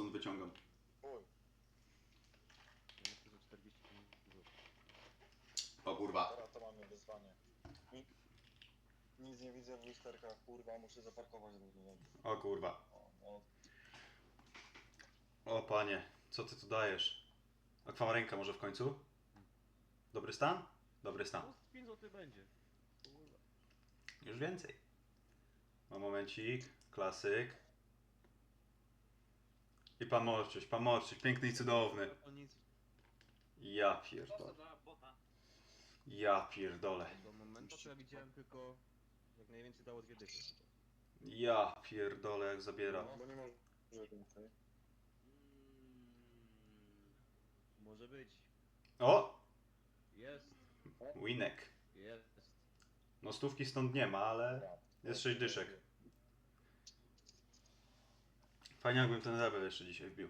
stąd wyciągam. Uj, Ja myślę, że 45 zł. O kurwa. teraz to mamy wyzwanie. Ni- Nic nie widzę w lusterkach, kurwa, muszę zaparkować. O kurwa. O, no, O panie, co ty tu dajesz? Akwamarynka może w końcu? Dobry stan? Dobry stan. No, z 5 zł będzie. Kurwa. Już więcej. Mam momencik. Klasyk. I pan Morczyś, pan Morczyś, piękny i cudowny. Nic. Ja pierdolę. Ja pierdolę. Do momentu ja widziałem tylko... Jak najwięcej dało dwie dychy. Ja pierdolę jak zabiera. no, bo nie może więcej. Może być. O! Jest. Winek. Jest. No stówki stąd nie ma, ale jest sześć dyszek. Fajnie jakbym ten level jeszcze dzisiaj wbił.